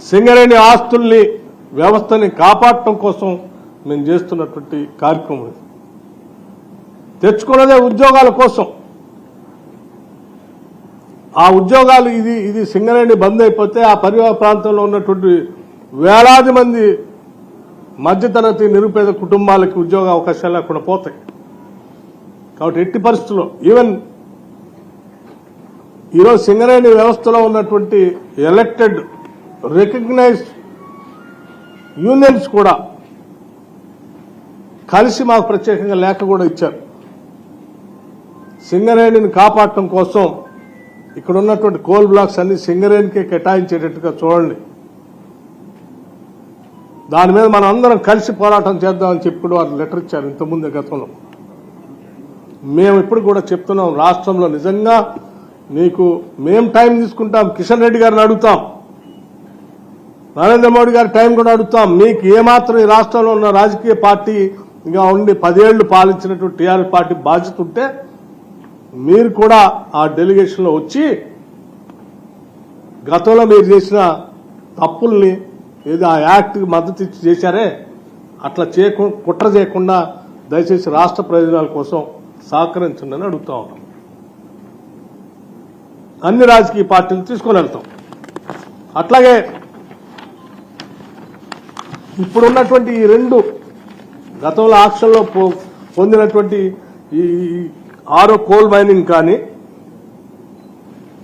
సింగరేణి ఆస్తుల్ని వ్యవస్థని కాపాడటం కోసం మేము చేస్తున్నటువంటి కార్యక్రమం ఇది. తెచ్చుకున్నదే ఉద్యోగాల కోసం ఆ ఉద్యోగాలు ఇది ఇది సింగరేణి బంద్ అయిపోతే ఆ పరివాహ ప్రాంతంలో ఉన్నటువంటి వేలాది మంది మధ్యతరగతి నిరుపేద కుటుంబాలకి ఉద్యోగ అవకాశాలు లేకుండా పోతాయి కాబట్టి ఎట్టి పరిస్థితుల్లో ఈవెన్ ఈరోజు సింగరేణి వ్యవస్థలో ఉన్నటువంటి ఎలక్టెడ్ రికగ్నైజ్డ్ యూనియన్స్ కూడా కలిసి మాకు ప్రత్యేకంగా లేఖ కూడా ఇచ్చారు. సింగరేణిని కాపాడటం కోసం ఇక్కడ ఉన్నటువంటి కోల్ బ్లాక్స్ అన్ని సింగరేణికే కేటాయించేటట్టుగా చూడండి. దాని మీద మనం అందరం కలిసి పోరాటం చేద్దామని చెప్పి కూడా వారు లెటర్ ఇచ్చారు ఇంతకుముందే గతంలో. మేము ఇప్పుడు కూడా చెప్తున్నాం రాష్ట్రంలో నిజంగా నీకు మేం టైం తీసుకుంటాం కిషన్ రెడ్డి గారిని అడుగుతాం. నరేంద్ర మోడీ గారి టైం కూడా అడుగుతాం. మీకు ఏమాత్రం ఈ రాష్ట్రంలో ఉన్న రాజకీయ పార్టీ ఇంకా ఉండి పదేళ్ళు పాలించినటువంటి టీఆర్ఎస్ పార్టీ బాధ్యత ఉంటే మీరు కూడా ఆ డెలిగేషన్లో వచ్చి గతంలో మీరు చేసిన తప్పుల్ని ఏదో ఆ యాక్ట్కి మద్దతు ఇచ్చి చేశారే అట్లా చేయకు కుట్ర చేయకుండా దయచేసి రాష్ట్ర ప్రయోజనాల కోసం సహకరించండి అని అడుగుతా ఉన్నాం. అన్ని రాజకీయ పార్టీలు తీసుకొని వెళ్తాం. అట్లాగే ఇప్పుడున్నటువంటి ఈ రెండు గతంలో ఆక్షన్లో పొ- పొందినటువంటి ఈ ఆరో కోల్ మైనింగ్ కానీ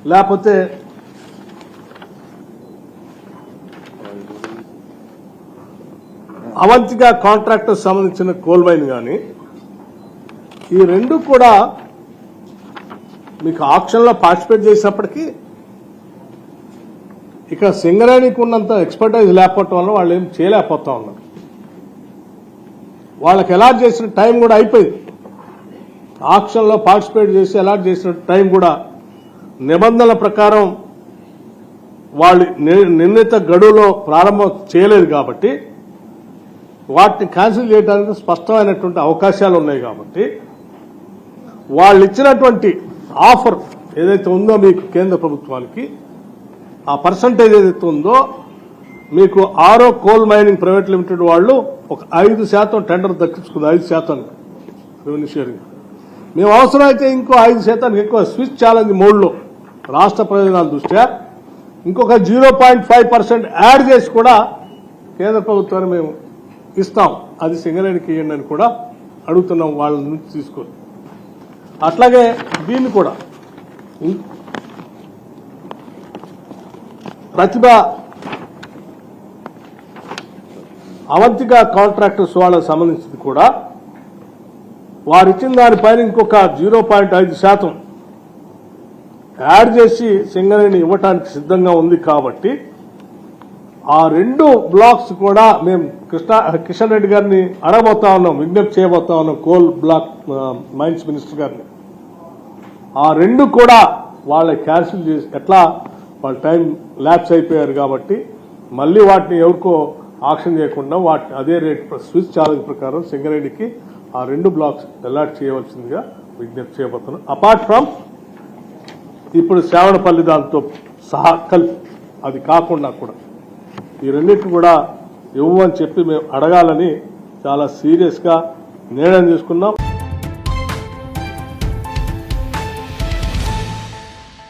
లేకపోతే అవంతిగా కాంట్రాక్టర్ సంబంధించిన కోల్ మైన్ కానీ ఈ రెండు కూడా మీకు ఆక్షన్లో పార్టిసిపేట్ చేసినప్పటికీ ఇక్కడ సింగరేణికి ఉన్నంత ఎక్స్పర్టైజ్ లేకపోవటం వల్ల వాళ్ళు ఏం చేయలేకపోతా ఉన్నారు. వాళ్ళకి అలాట్ చేసిన టైం కూడా అయిపోయింది. ఆక్షన్లో పార్టిసిపేట్ చేసి అలాట్ చేసిన టైం కూడా నిబంధనల ప్రకారం వాళ్ళు ని- నిర్ణీత గడువులో ప్రారంభం చేయలేదు కాబట్టి వాటిని క్యాన్సిల్ చేయడానికి స్పష్టమైనటువంటి అవకాశాలు ఉన్నాయి కాబట్టి వాళ్ళు ఇచ్చినటువంటి ఆఫర్ ఏదైతే ఉందో మీకు కేంద్ర ప్రభుత్వానికి ఆ పర్సంటేజ్ ఏదైతే ఉందో మీకు ఆరో కోల్ మైనింగ్ ప్రైవేట్ లిమిటెడ్ వాళ్ళు ఒక ఐదు శాతం టెండర్ దక్కించుకుంది ఐదు శాతం రెవెన్యూ షేరింగ్ మేము అవసరమైతే ఇంకో ఐదు శాతానికి ఎక్కువ స్విచ్ ఛాలెంజ్ మోడ్లో రాష్ట్ర ప్రయోజనాల దృష్ట్యా. ఇంకొక zero point five percent add చేసి కూడా కేంద్ర ప్రభుత్వాన్ని మేము ఇస్తాం. అది సింగరేణికి ఇవ్వండి అని కూడా అడుగుతున్నాం వాళ్ళ నుంచి తీసుకొని అట్లాగే దీన్ని కూడా ప్రతిభ అవంతిక కాంట్రాక్టర్స్ వాళ్ళకి సంబంధించింది కూడా. వారు ఇచ్చిన దానిపైన ఇంకొక జీరో పాయింట్ ఐదు శాతం యాడ్ చేసి సింగరేణి ఇవ్వటానికి సిద్ధంగా ఉంది కాబట్టి ఆ రెండు బ్లాక్స్ కూడా మేము కృష్ణ కిషన్ రెడ్డి గారిని అడగబోతా ఉన్నాం విజ్ఞప్తి చేయబోతా ఉన్నాం కోల్ బ్లాక్ మైన్స్ మినిస్టర్ గారిని. ఆ రెండు కూడా వాళ్ళ క్యాన్సిల్ చేసి ఎట్లా వాళ్ళ టైం ల్యాప్స్ అయిపోయారు కాబట్టి మళ్ళీ వాటిని ఎవరికో ఆక్షన్ చేయకుండా వాటి అదే రేట్ స్విచ్ ఛార్జ్ ప్రకారం సింగరేణికి ఆ రెండు బ్లాక్స్ అలాట్ చేయవలసిందిగా విజ్ఞప్తి చేయబోతున్నాం అపార్ట్ ఫ్రమ్ ఇప్పుడు శ్రావణపల్లి దాంతో సహా కలిపి అది కాకుండా కూడా ఈ రెండింటిని కూడా ఇవ్వమని చెప్పి మేము అడగాలని చాలా సీరియస్గా నిర్ణయం తీసుకున్నాం.